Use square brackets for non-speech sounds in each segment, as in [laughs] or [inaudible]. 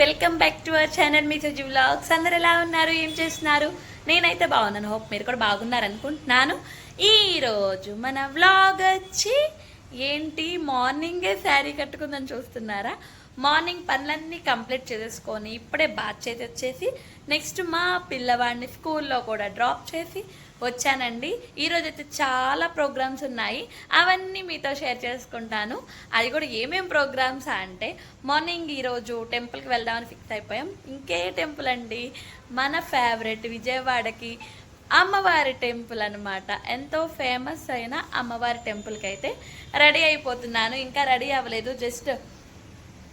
Welcome back to our channel me Suji vlogs. అందరు ఎలా ఉన్నారు? ఏం చేస్తున్నారు? నేనైతే బాగున్నాను. హోప్ మీరు కూడా బాగున్నారు అనుకుంటున్నాను ఈరోజు మన వ్లాగ్ వచ్చి ఏంటి? మార్నింగే శారీ కట్టుకుందని చూస్తున్నారా? మార్నింగ్ పనులన్నీ కంప్లీట్ చేసేసుకొని ఇప్పుడే బాత్ చేసి వచ్చేసి నెక్స్ట్ మా పిల్లవాడిని స్కూల్లో కూడా డ్రాప్ చేసి వచ్చానండి. ఈరోజు అయితే చాలా ప్రోగ్రామ్స్ ఉన్నాయి. అవన్నీ మీతో షేర్ చేసుకుంటాను. అది కూడా ఏమేం ప్రోగ్రామ్స్ అంటే మార్నింగ్ ఈరోజు టెంపుల్కి వెళ్దామని ఫిక్స్ అయిపోయాం. ఇంకే టెంపుల్ అండి. మన ఫేవరెట్ విజయవాడకి అమ్మవారి టెంపుల్ అన్నమాట. ఎంతో ఫేమస్ అయిన అమ్మవారి టెంపుల్కి అయితే రెడీ అయిపోతున్నాను. ఇంకా రెడీ అవ్వలేదు. జస్ట్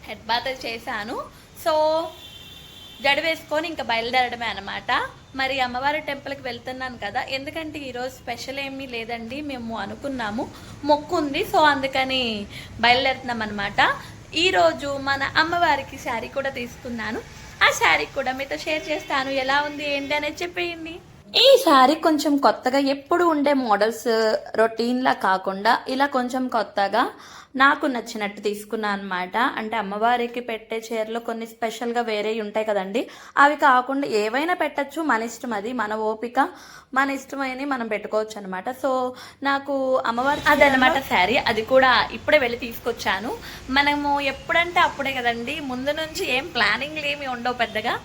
హెడ్ బాత్ చేశాను. సో జడ వేసుకొని ఇంకా బయలుదేరడమే అనమాట మరి అమ్మవారి టెంపుల్కి వెళ్తున్నాను కదా ఎందుకంటే ఈరోజు స్పెషల్ ఏమీ లేదండి మేము అనుకున్నాము. మొక్కు ఉంది సో అందుకని బయలుదేరుతున్నాం అనమాట ఈరోజు మన అమ్మవారికి శారీ కూడా తీసుకున్నాను. ఆ శారీ కూడా మీతో షేర్ చేస్తాను. ఎలా ఉంది ఏంటి అనేది చెప్పేయండి. ఈ శారీ కొంచెం కొత్తగా ఎప్పుడు ఉండే మోడల్స్ రొటీన్లా కాకుండా ఇలా కొంచెం కొత్తగా నాకు నచ్చినట్టు తీసుకున్నాను అనమాట అంటే అమ్మవారికి పెట్టే చీరలు కొన్ని స్పెషల్గా వేరే ఉంటాయి కదండి. అవి కాకుండా ఏవైనా పెట్టచ్చు. మన ఇష్టం అది మన ఓపిక మన ఇష్టమైనవి మనం పెట్టుకోవచ్చు అనమాట సో నాకు అమ్మవారి అదనమాట శారీ. అది కూడా ఇప్పుడే వెళ్ళి తీసుకొచ్చాను. మనము ఎప్పుడంటే అప్పుడే కదండి. ముందు నుంచి ఏం ప్లానింగ్లు ఏమి ఉండవు పెద్దగా.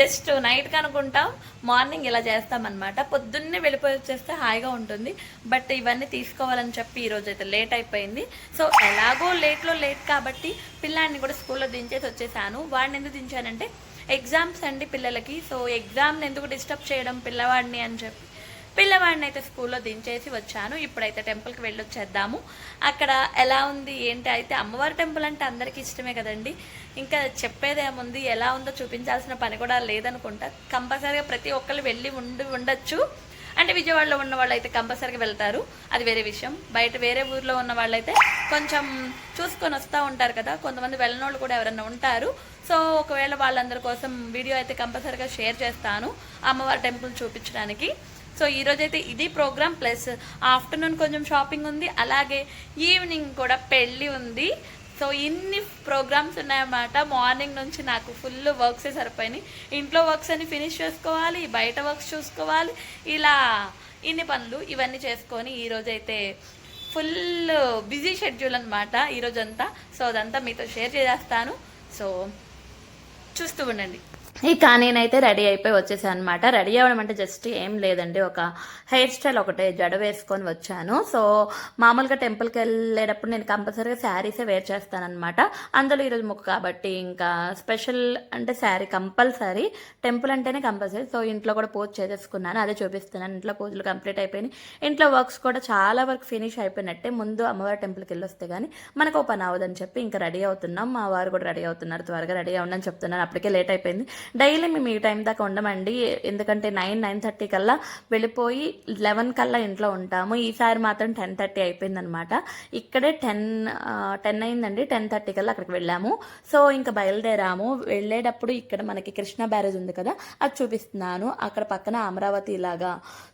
జస్ట్ నైట్ కనుకుంటాం మార్నింగ్ ఇలా చేస్తామన్నమాట పొద్దున్నే వెళ్ళిపోయి వచ్చేస్తే హాయిగా ఉంటుంది. బట్ ఇవన్నీ తీసుకోవాలని చెప్పి ఈరోజు అయితే లేట్ అయిపోయింది. సో ఎలాగో లేట్లో లేట్ కాబట్టి పిల్లాడిని కూడా స్కూల్లో దించేసి వచ్చేసాను. వాడిని ఎందుకు దించానంటే ఎగ్జామ్స్ అండి పిల్లలకి. సో ఎగ్జామ్ని ఎందుకు డిస్టర్బ్ చేయడం పిల్లవాడిని అని చెప్పి పిల్లవాడిని అయితే స్కూల్లో దించేసి వచ్చాను. ఇప్పుడైతే టెంపుల్కి వెళ్ళొచ్చేద్దాము. అక్కడ ఎలా ఉంది ఏంటి అయితే అమ్మవారి టెంపుల్ అంటే అందరికీ ఇష్టమే కదండి. ఇంకా చెప్పేదేముంది ఎలా ఉందో చూపించాల్సిన పని కూడా లేదనుకుంటా. కంపల్సరీగా ప్రతి ఒక్కరు వెళ్ళి ఉండి ఉండొచ్చు. అంటే విజయవాడలో ఉన్న వాళ్ళు అయితే కంపల్సరీగా వెళ్తారు. అది వేరే విషయం. బయట వేరే ఊర్లో ఉన్న వాళ్ళైతే కొంచెం చూసుకొని వస్తూ ఉంటారు కదా. కొంతమంది వెళ్ళిన వాళ్ళు కూడా ఎవరైనా ఉంటారు. సో ఒకవేళ వాళ్ళందరి కోసం వీడియో అయితే కంపల్సరీగా షేర్ చేస్తాను. అమ్మవారి టెంపుల్ చూపించడానికి. సో ఈరోజైతే ఇది ప్రోగ్రామ్ ప్లస్ ఆఫ్టర్నూన్ కొంచెం షాపింగ్ ఉంది. అలాగే ఈవినింగ్ కూడా పెళ్ళి ఉంది. సో ఇన్ని ప్రోగ్రామ్స్ ఉన్నాయన్నమాట. మార్నింగ్ నుంచి నాకు ఫుల్ వర్క్సే సరిపోయినాయి. ఇంట్లో వర్క్స్ అన్ని ఫినిష్ చేసుకోవాలి బయట వర్క్స్ చూసుకోవాలి ఇలా ఇన్ని పనులు ఇవన్నీ చేసుకొని ఈరోజైతే ఫుల్ బిజీ షెడ్యూల్ అనమాట ఈరోజంతా సో అదంతా మీతో షేర్ చేసేస్తాను. సో చూస్తూ ఉండండి. ఇక నేనైతే రెడీ అయిపోయి వచ్చేసాను అనమాట రెడీ అవ్వడం అంటే జస్ట్ ఏం లేదండి. ఒక హెయిర్ స్టైల్ ఒకటే జడ వేసుకొని వచ్చాను. సో మామూలుగా టెంపుల్కి వెళ్ళేటప్పుడు నేను కంపల్సరీగా శారీసే వేర్ చేస్తానన్నమాట. అందులో ఈరోజు ముక్కు కాబట్టి ఇంకా స్పెషల్ అంటే శారీ కంపల్సరీ టెంపుల్ అంటేనే కంపల్సరీ. సో ఇంట్లో కూడా పూజ చేసేసుకున్నాను. అదే చూపిస్తున్నాను. ఇంట్లో పూజలు కంప్లీట్ అయిపోయినాయి. ఇంట్లో వర్క్స్ కూడా చాలా వరకు ఫినిష్ అయిపోయినట్టే. ముందు అమ్మవారి టెంపుల్కి వెళ్ళి వస్తే కానీ మనకు ఓ పని అవ్వదని చెప్పి ఇంకా రెడీ అవుతున్నాం. మా వారు కూడా రెడీ అవుతున్నారు. త్వరగా రెడీ అవ్వని చెప్తున్నారు. అప్పటికే లేట్ అయిపోయింది. డైలీ మేము ఈ టైం దాకా ఉండమండి. ఎందుకంటే నైన్ నైన్ థర్టీ కల్లా వెళ్ళిపోయి లెవెన్ కల్లా ఇంట్లో ఉంటాము. ఈసారి మాత్రం టెన్ థర్టీ అయిపోయిందనమాట. ఇక్కడే టెన్ టెన్ అయిందండి. టెన్ థర్టీ కల్లా అక్కడికి వెళ్ళాము. సో ఇంకా బయలుదేరాము. వెళ్ళేటప్పుడు ఇక్కడ మనకి కృష్ణా బ్యారేజ్ ఉంది కదా అది చూపిస్తున్నాను. అక్కడ పక్కన అమరావతి లాగా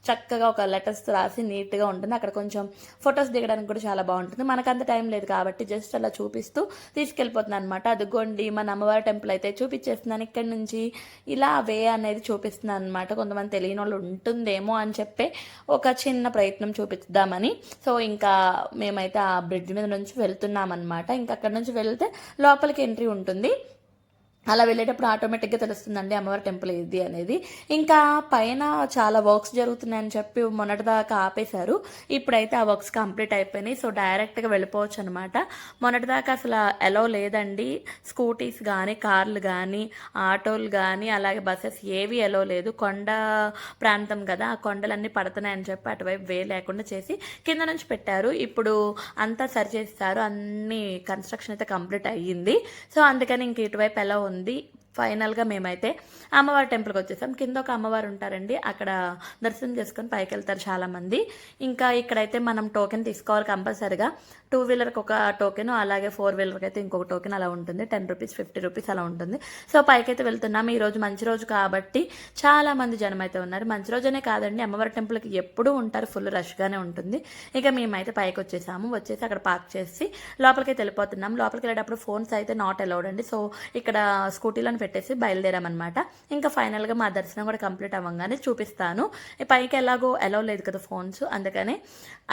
చక్కగా ఒక లెటర్స్ రాసి నీట్గా ఉంటుంది. అక్కడ కొంచెం ఫొటోస్ దిగడానికి కూడా చాలా బాగుంటుంది. మనకు అంత టైం లేదు కాబట్టి జస్ట్ అలా చూపిస్తూ తీసుకెళ్ళిపోతుంది అనమాట అదిగోండి మన అమ్మవారి టెంపుల్ అయితే చూపించేస్తున్నాను ఇక్కడ నుంచి. ఇలా వే అనేది చూపిస్తున్నాను అనమాట కొంతమంది తెలియని వాళ్ళు ఉంటుందేమో అని చెప్పి ఒక చిన్న ప్రయత్నం చూపిద్దామని. సో ఇంకా మేమైతే ఆ బ్రిడ్జ్ మీద నుంచి వెళ్తున్నామన్నమాట. ఇంకా అక్కడ నుంచి వెళ్తే లోపలికి ఎంట్రీ ఉంటుంది. అలా వెళ్ళేటప్పుడు ఆటోమేటిక్గా తెలుస్తుందండి అమ్మవారి టెంపుల్ ఇది అనేది. ఇంకా పైన చాలా వర్క్స్ జరుగుతున్నాయని చెప్పి మొన్నటిదాకా ఆపేశారు. ఇప్పుడైతే ఆ వర్క్స్ కంప్లీట్ అయిపోయినాయి. సో డైరెక్ట్గా వెళ్ళిపోవచ్చు అనమాట మొన్నటిదాకా అసలు ఎలో లేదండి. స్కూటీస్ కానీ కార్లు కానీ ఆటోలు కానీ అలాగే బస్సెస్ ఏవి ఎలో లేదు. కొండ ప్రాంతం కదా ఆ కొండలన్నీ పడుతున్నాయని చెప్పి అటువైపు వే లేకుండా చేసి కింద నుంచి పెట్టారు. ఇప్పుడు అంతా సరి చేస్తారు అన్ని కన్స్ట్రక్షన్ అయితే కంప్లీట్ అయ్యింది. సో అందుకని ఇంక ఇటువైపు ఎలా ఉంది. ఫైనల్గా మేమైతే అమ్మవారి టెంపుల్కి వచ్చేసాం. కింద ఒక అమ్మవారు ఉంటారండి. అక్కడ దర్శనం చేసుకొని పైకి వెళ్తారు చాలామంది. ఇంకా ఇక్కడైతే మనం టోకెన్ తీసుకోవాలి కంపల్సరిగా. టూ వీలర్కి ఒక టోకెన్ అలాగే ఫోర్ వీలర్కి అయితే ఇంకొక టోకెన్ అలా ఉంటుంది. టెన్ రూపీస్ ఫిఫ్టీ రూపీస్ అలా ఉంటుంది. సో పైకి అయితే వెళ్తున్నాము ఈ రోజు మంచి రోజు కాబట్టి చాలా మంది జనం అయితే ఉన్నారు. మంచి రోజునే కాదండి. అమ్మవారి టెంపుల్కి ఎప్పుడూ ఉంటారు. ఫుల్ రష్గానే ఉంటుంది. ఇక మేమైతే పైకి వచ్చేసాము వచ్చేసి అక్కడ పార్క్ చేసి లోపలికి అయితే వెళ్ళిపోతున్నాం. లోపలికి వెళ్ళేటప్పుడు ఫోన్స్ అయితే నాట్ అలౌడ్ అండి. సో ఇక్కడ స్కూటీలను పెట్టేసి బయలుదేరామన్నమాట. ఇంకా ఫైనల్గా మా దర్శనం కూడా కంప్లీట్ అవ్వగానే చూపిస్తాను. పైకి ఎలాగో అలౌ లేదు కదా ఫోన్స్. అందుకని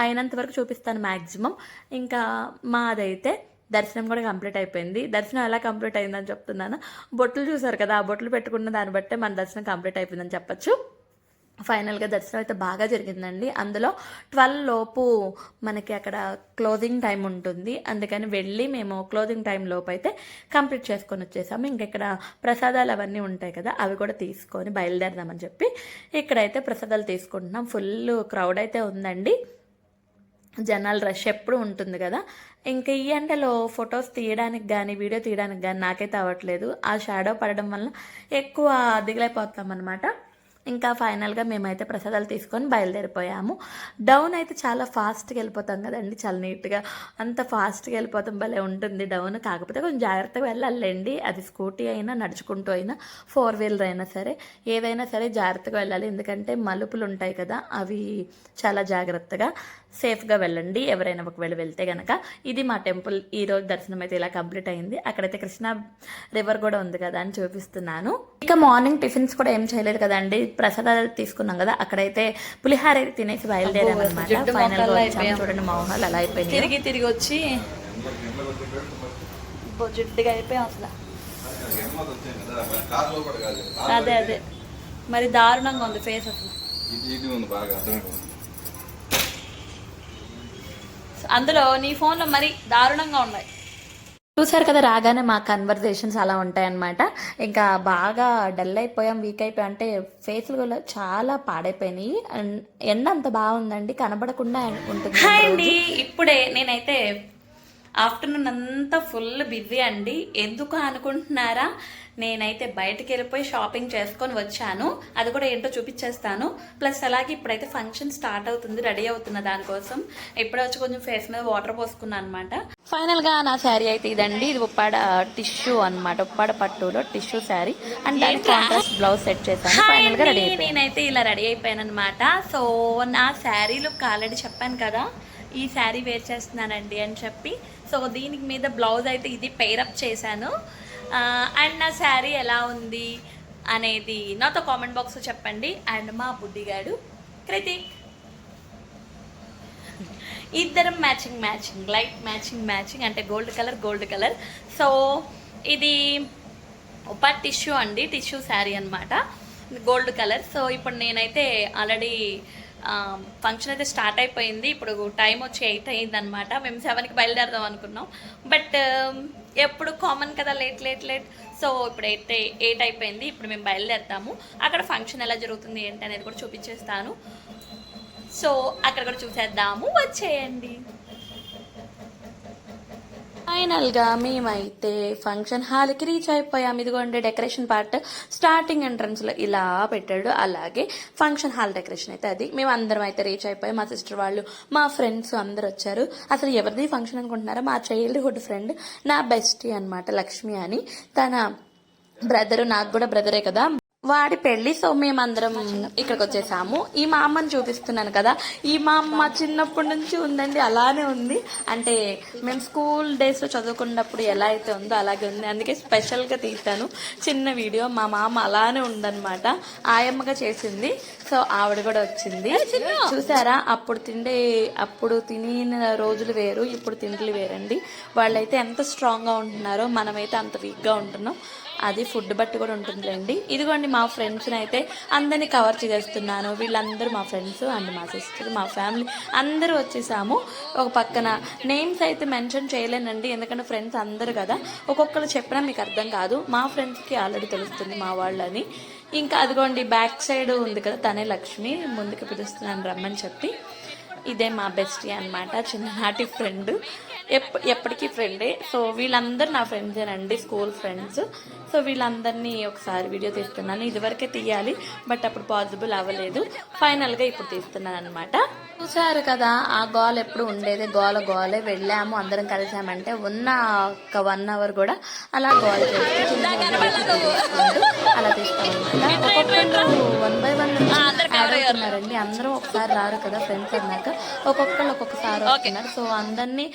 అయినంత వరకు చూపిస్తాను మ్యాక్సిమం ఇంకా మాదైతే దర్శనం కూడా కంప్లీట్ అయిపోయింది. దర్శనం ఎలా కంప్లీట్ అయిందని చెప్తున్నాను. బొట్లు చూసారు కదా ఆ బొట్లు పెట్టుకున్న దాన్ని బట్టే మన దర్శనం కంప్లీట్ అయిపోయిందని చెప్పొచ్చు. ఫైనల్గా దర్శనం అయితే బాగా జరిగిందండి. అందులో ట్వెల్వ్ లోపు మనకి అక్కడ క్లోజింగ్ టైం ఉంటుంది. అందుకని వెళ్ళి మేము క్లోజింగ్ టైం లోపు అయితే కంప్లీట్ చేసుకొని వచ్చేసాము. ఇంక ఇక్కడ ప్రసాదాలు అవన్నీ ఉంటాయి కదా అవి కూడా తీసుకొని బయలుదేరదామని చెప్పి ఇక్కడైతే ప్రసాదాలు తీసుకుంటున్నాం. ఫుల్ క్రౌడ్ అయితే ఉందండి. జనాలు రష్ ఎప్పుడు ఉంటుంది కదా. ఇంకా ఈ ఎండలో ఫొటోస్ తీయడానికి కానీ వీడియో తీయడానికి కానీ నాకైతే అవ్వట్లేదు. ఆ షాడో పడడం వల్ల ఎక్కువ దిగులైపోతాం అనమాట ఇంకా ఫైనల్గా మేమైతే ప్రసాదాలు తీసుకొని బయలుదేరిపోయాము. డౌన్ అయితే చాలా ఫాస్ట్గా వెళ్ళిపోతాం కదండి. చాలా నీట్గా అంత ఫాస్ట్గా వెళ్ళిపోతాం. భలే ఉంటుంది డౌన్ కాకపోతే కొంచెం జాగ్రత్తగా వెళ్ళాలండి. అది స్కూటీ అయినా నడుచుకుంటూ అయినా ఫోర్ వీలర్ అయినా సరే ఏదైనా సరే జాగ్రత్తగా వెళ్ళాలి. ఎందుకంటే మలుపులు ఉంటాయి కదా అవి చాలా జాగ్రత్తగా సేఫ్గా వెళ్ళండి ఎవరైనా ఒకవేళ వెళ్తే గనక. ఇది మా టెంపుల్ ఈ రోజు దర్శనం అయితే ఇలా కంప్లీట్ అయింది. అక్కడైతే కృష్ణా రివర్ కూడా ఉంది కదా అని చూపిస్తున్నాను. ఇక మార్నింగ్ టిఫిన్స్ కూడా ఏం చేయలేదు కదండి. ప్రసాదాలు తీసుకున్నాం కదా అక్కడైతే పులిహార అయితే తినేసి బయలుదేరామన్నమాట. జిడ్డు ఫైనల్. చూడండి మోహాలు అలా అయిపోయింది తిరిగి తిరిగి వచ్చి జిడ్డుగా అయిపోయాం అసలు. అదే అదే. మరి దారుణంగా ఉంది ఫేస్ అసలు. ఇది ఇది ఉంది బాగా. అందులో నీ ఫోన్లో మరి దారుణంగా ఉన్నాయి. చూసారు కదా రాగానే మా కన్వర్జేషన్స్ అలా ఉంటాయన్నమాట. ఇంకా బాగా డల్ అయిపోయాం వీక్ అయిపోయాం. అంటే ఫేస్లు కూడా చాలా పాడైపోయినాయి. ఎండ అంత బాగుందండి కనబడకుండా ఉంటుంది అండి. ఇప్పుడే నేనైతే ఆఫ్టర్నూన్ అంతా ఫుల్ బిజీ అండి. ఎందుకు అనుకుంటున్నారా? నేనైతే బయటికి వెళ్ళిపోయి షాపింగ్ చేసుకొని వచ్చాను. అది కూడా ఏంటో చూపించేస్తాను. ప్లస్ అలాగే ఇప్పుడైతే ఫంక్షన్ స్టార్ట్ అవుతుంది రెడీ అవుతున్న దానికోసం. ఇప్పుడే వచ్చి కొంచెం ఫేస్ మీద వాటర్ పోసుకున్నాను అనమాట ఫైనల్గా నా శారీ అయితే ఇదండి. ఇది ఉప్పాడ టిష్యూ అన్నమాట. ఉప్పాడ పట్టులో టిష్యూ శారీ. అండ్ దాని కాంట్రాస్ట్ బ్లౌజ్ సెట్ చేశాను. హాయ్ ఫైనల్గా రెడీ నేనైతే ఇలా రెడీ అయిపోయాను అనమాట సో నా శారీ లుక్ ఆల్రెడీ చెప్పాను కదా. ఈ శారీ వేర్ చేస్తున్నానండి అని చెప్పి. సో దీనికి మీద బ్లౌజ్ అయితే ఇది పేరప్ చేశాను. అండ్ నా శారీ ఎలా ఉంది అనేది నాతో కామెంట్ బాక్స్ చెప్పండి. అండ్ మా బుడ్డిగాడు క్రితిక్ ఇద్దరం matching matching light matching matching అంటే gold colour gold colour so ఇది ఒక టిష్యూ అండి టిష్యూ శారీ అనమాట గోల్డ్ కలర్ సో ఇప్పుడు నేనైతే ఆల్రెడీ ఫంక్షన్ అయితే స్టార్ట్ అయిపోయింది. ఇప్పుడు టైం వచ్చి ఎయిట్ అయ్యింది అనమాట మేము సెవెన్కి బయలుదేరదాం అనుకున్నాం. బట్ ఎప్పుడు కామన్ కదా లేట్ లేట్ లేట్ సో ఇప్పుడు ఎయిట్ ఎయిట్ అయిపోయింది. ఇప్పుడు మేము బయలుదేరుతాము. అక్కడ ఫంక్షన్ ఎలా జరుగుతుంది ఏంటి అనేది కూడా చూపించేస్తాను. సో అక్కడ కూడా చూసేద్దాము. వచ్చేయండి. ఫైనల్గా మేమైతే ఫంక్షన్ హాల్కి రీచ్ అయిపోయాం. ఇదిగోండి డెకరేషన్ పార్ట్ స్టార్టింగ్ ఎంట్రన్స్లో ఇలా పెట్టాడు. అలాగే ఫంక్షన్ హాల్ డెకరేషన్ అయితే అది. మేము అందరం అయితే రీచ్ అయిపోయాం. మా సిస్టర్ వాళ్ళు మా ఫ్రెండ్స్ అందరు వచ్చారు. అసలు ఎవరిది ఫంక్షన్ అనుకుంటున్నారా? మా చైల్డ్హుడ్ ఫ్రెండ్ నా బెస్టీ అన్నమాట లక్ష్మి అని. తన బ్రదరు నాకు కూడా బ్రదరే కదా. వాడి పెళ్ళి సో మేమందరం ఇక్కడికి వచ్చేసాము ఈ మా అమ్మని చూపిస్తున్నాను కదా. ఈ మా అమ్మ చిన్నప్పటి నుంచి ఉందండి అలానే ఉంది. అంటే మేము స్కూల్ డేస్లో చదువుకున్నప్పుడు ఎలా అయితే ఉందో అలాగే ఉంది. అందుకే స్పెషల్గా తీస్తాను. చిన్న వీడియో మా మామ అలానే ఉందన్నమాట. ఆయమ్మగా చేసింది సో ఆవిడ కూడా వచ్చింది. చూసారా? అప్పుడు తిండే అప్పుడు తినిన రోజులు వేరు ఇప్పుడు తిండ్లు వేరండి. వాళ్ళైతే ఎంత స్ట్రాంగ్గా ఉంటున్నారో మనమైతే అంత వీక్గా ఉంటున్నాం. అది ఫుడ్ బట్టి కూడా ఉంటుందిలేండి. ఇదిగోండి మా ఫ్రెండ్స్ని అయితే అందరినీ కవర్ చేస్తున్నాను. వీళ్ళందరూ మా ఫ్రెండ్స్ అండ్ మా సిస్టర్ మా ఫ్యామిలీ అందరూ వచ్చేసాము. ఒక పక్కన నేమ్స్ అయితే మెన్షన్ చేయలేనండి. ఎందుకంటే ఫ్రెండ్స్ అందరు కదా. ఒక్కొక్కరు చెప్పినా మీకు అర్థం కాదు. మా ఫ్రెండ్స్కి ఆల్రెడీ తెలుస్తుంది మా వాళ్ళని. ఇంకా అదిగోండి బ్యాక్ సైడ్ ఉంది కదా తనే లక్ష్మి. ముందుకు పిలుస్తున్నాను రమ్మని చెప్పి. ఇదే మా బెస్టీ అన్నమాట చిన్ననాటి ఫ్రెండ్. ఎప్పటికీ ఫ్రెండే సో వీళ్ళందరూ నా ఫ్రెండ్సేనండి స్కూల్ ఫ్రెండ్స్ సో వీళ్ళందరినీ ఒకసారి వీడియో తీస్తున్నాను. ఇదివరకే తీయాలి బట్ అప్పుడు పాసిబుల్ అవ్వలేదు. ఫైనల్గా ఇప్పుడు తీస్తున్నాను అనమాట చూసారు కదా ఆ గోల్ ఎప్పుడు ఉండేది? గోల గోలే వెళ్ళాము అందరం కలిసామంటే ఉన్న ఒక వన్ అవర్ కూడా అలా గోల్ అలా తీస్తామన్నమాట [laughs] ఒక్కొక్కళ్ళు వన్ బై వన్ అవుతున్నారండి. అందరూ ఒకసారి రారు కదా ఫ్రెండ్స్ అన్నాక. ఒక్కొక్కళ్ళు ఒక్కొక్కసారి వస్తున్నారు. సో అందరినీ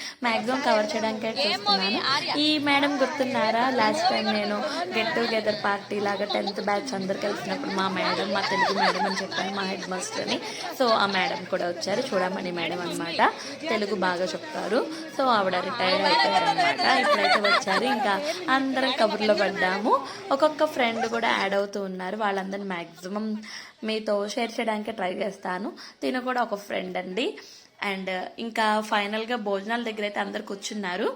మ్యాక్సిమం కవర్ చేయడానికి చూస్తున్నాను. ఈ మేడం గుర్తున్నారా? లాస్ట్ టైం నేను గెట్ టుగెదర్ పార్టీ లాగా టెన్త్ బ్యాచ్ అందరు కలిసినప్పుడు మా మేడం మా తెలుగు మేడం అని చెప్పాను మా హెడ్ మాస్టర్ని సో ఆ మేడం కూడా వచ్చారు. చూడమని మేడం అన్నమాట. తెలుగు బాగా చెప్తారు. సో ఆవిడ రిటైర్ అయిపోయారనమాట ఇప్పుడైతే వచ్చారు. ఇంకా అందరం కబుర్లో పడ్డాము. ఒక్కొక్క ఫ్రెండ్ కూడా యాడ్ అవుతూ ఉన్నారు. వాళ్ళందరినీ మ్యాక్సిమం మీతో షేర్ చేయడానికి ట్రై చేస్తాను. తిను కూడా ఒక ఫ్రెండ్ అండి. అండ్ ఇంకా ఫైనల్గా భోజనాల దగ్గర అయితే అందరు కూర్చున్నారు.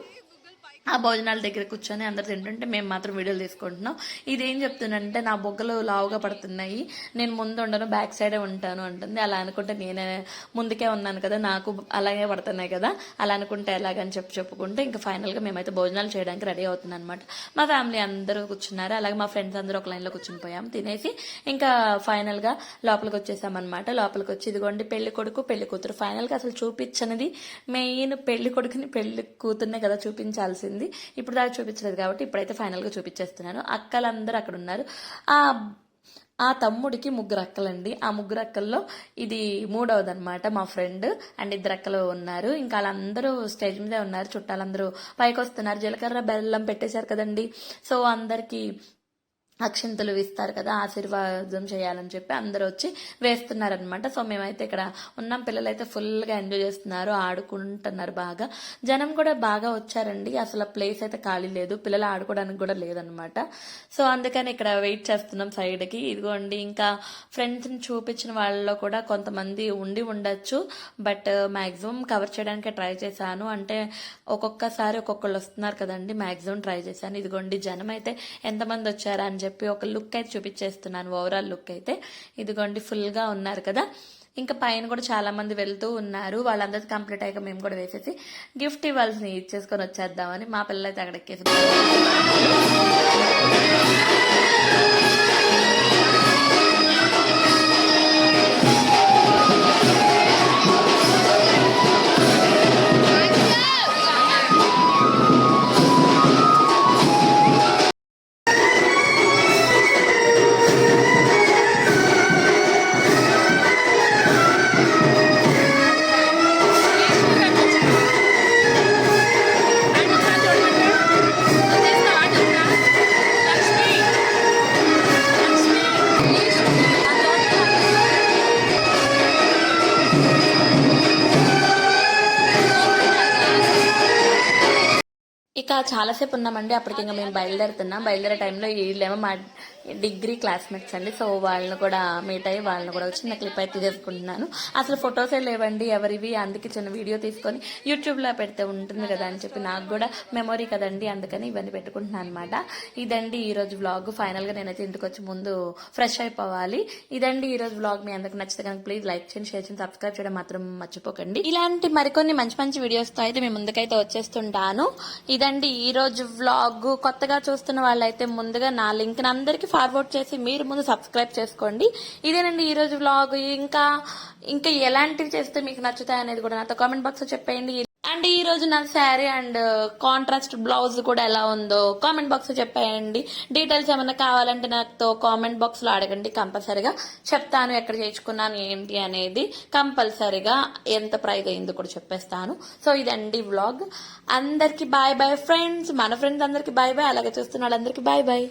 ఆ భోజనాల దగ్గర కూర్చొని అందరు తింటుంటే మేము మాత్రం వీడియోలు తీసుకుంటున్నాం. ఇదేం చెప్తున్నానంటే నా బొగ్గలు లావుగా పడుతున్నాయి నేను ముందు ఉండను బ్యాక్ సైడే ఉంటాను అంటుంది. అలా అనుకుంటే నేనే ముందుకే ఉన్నాను కదా నాకు అలాగే పడుతున్నాయి కదా అలా అనుకుంటే ఎలాగని చెప్పి చెప్పుకుంటే ఇంకా ఫైనల్గా మేమైతే భోజనాలు చేయడానికి రెడీ అవుతున్నాం అనమాట మా ఫ్యామిలీ అందరూ కూర్చున్నారు. అలాగే మా ఫ్రెండ్స్ అందరూ ఒక లైన్లో కూర్చుని పోయాం తినేసి ఇంకా ఫైనల్గా లోపలికి వచ్చేసామన్నమాట లోపలికి వచ్చి ఇదిగోండి పెళ్ళి కొడుకు పెళ్ళి కూతురు. ఫైనల్గా అసలు చూపించనిది మెయిన్ పెళ్ళి కొడుకుని పెళ్ళి కూతుర్నే కదా చూపించాల్సింది. ఇప్పుడు దాకా చూపించలేదు కాబట్టి ఇప్పుడైతే ఫైనల్గా చూపించేస్తున్నాను. అక్కలందరూ అక్కడ ఉన్నారు. ఆ ఆ తమ్ముడికి ముగ్గురు అక్కలండి. ఆ ముగ్గురు అక్కల్లో ఇది మూడవది అనమాట మా ఫ్రెండ్ అండ్ ఇద్దరు అక్కలు ఉన్నారు. ఇంకా వాళ్ళందరూ స్టేజ్ మీదే ఉన్నారు. చుట్టాలందరూ పైకి వస్తున్నారు జీలకర్ర బెల్లం పెట్టేశారు కదండి. సో అందరికీ అక్షింతలు ఇస్తారు కదా ఆశీర్వాదం చేయాలని చెప్పి అందరూ వచ్చి వేస్తున్నారనమాట సో మేమైతే ఇక్కడ ఉన్నాం. పిల్లలు అయితే ఫుల్గా ఎంజాయ్ చేస్తున్నారు ఆడుకుంటున్నారు బాగా. జనం కూడా బాగా వచ్చారండి. అసలు ప్లేస్ అయితే ఖాళీ లేదు. పిల్లలు ఆడుకోవడానికి కూడా లేదనమాట సో అందుకని ఇక్కడ వెయిట్ చేస్తున్నాం సైడ్కి. ఇదిగోండి ఇంకా ఫ్రెండ్స్ని చూపించిన వాళ్ళలో కూడా కొంతమంది ఉండి ఉండొచ్చు. బట్ మ్యాక్సిమం కవర్ చేయడానికి ట్రై చేశాను. అంటే ఒక్కొక్కసారి ఒక్కొక్కళ్ళు వస్తున్నారు కదండి మ్యాక్సిమం ట్రై చేశాను. ఇదిగోండి జనం అయితే ఎంతమంది వచ్చారని చెప్పి ఒక లుక్ అయితే చూపించేస్తున్నాను ఓవరాల్ లుక్ అయితే. ఇదిగోండి ఫుల్గా ఉన్నారు కదా. ఇంకా పైన కూడా చాలా మంది వెళ్తూ ఉన్నారు. వాళ్ళందరికీ కంప్లీట్ అయ్యాక మేము కూడా వేసేసి గిఫ్ట్ ఇవ్వాల్సిన ఇచ్చేసుకొని వచ్చేద్దామని మా పిల్లలైతే అక్కడ ఎక్కేసి చాలాసేపు ఉన్నామండి అప్పటికి ఇంకా మేము బయలుదేరుతున్నాం. బయలుదేరే టైంలో వీళ్ళేమో మా డిగ్రీ క్లాస్మేట్స్ అండి. సో వాళ్ళని కూడా మీట్ అయ్యి వాళ్ళని కూడా చిన్న క్లిప్ అయితే తీసుకుంటున్నాను. అసలు ఫొటోసే లేవండి ఎవరివి? అందుకే చిన్న వీడియో తీసుకొని యూట్యూబ్లో పెడితే ఉంటుంది కదా అని చెప్పి నాకు కూడా మెమొరీ కదండి. అందుకని ఇవన్నీ పెట్టుకుంటున్నాను అనమాట ఇదండి ఈరోజు వ్లాగ్ ఫైనల్గా నేనైతే ఇంటికి వచ్చి ముందు ఫ్రెష్ అయిపోవాలి. ఇదండి ఈరోజు వ్లాగ్ మీ అందరికి నచ్చితే కనుక ప్లీజ్ లైక్ చేయండి షేర్ చేయండి సబ్స్క్రైబ్ చేయడం మాత్రం మర్చిపోకండి. ఇలాంటి మరికొన్ని మంచి మంచి వీడియోస్తో అయితే మీ ముందుకైతే వచ్చేస్తుంటాను. ఇదండి ఈరోజు రోజు వ్లాగ్ కొత్తగా చూస్తున్న వాళ్ళైతే ముందుగా నా లింక్ అందరికి ఫార్వర్డ్ చేసి మీరు ముందు సబ్స్క్రైబ్ చేసుకోండి. ఇదేనండి ఈరోజు వ్లాగ్ ఇంకా ఇంకా ఎలాంటివి చేస్తే మీకు నచ్చుతాయి అనేది కూడా నాతో కామెంట్ బాక్స్లో చెప్పేయండి. అండ్ ఈ రోజు నా sari and uh, contrast blouse కూడా ఎలా ఉందో కామెంట్ బాక్స్లో చెప్పేయండి. డీటెయిల్స్ ఏమైనా కావాలంటే నాతో కామెంట్ బాక్స్లో అడగండి. కంపల్సరీగా చెప్తాను ఎక్కడ చేయించుకున్నాను ఏంటి అనేది కంపల్సరీగా ఎంత ప్రైజ్ అయిందో కూడా చెప్పేస్తాను. సో ఇదండి వ్లాగ్ అందరికి బాయ్ బాయ్ ఫ్రెండ్స్ మన ఫ్రెండ్స్ అందరికి బాయ్ బాయ్ అలాగే చూస్తున్న వాళ్ళందరికీ బాయ్ బాయ్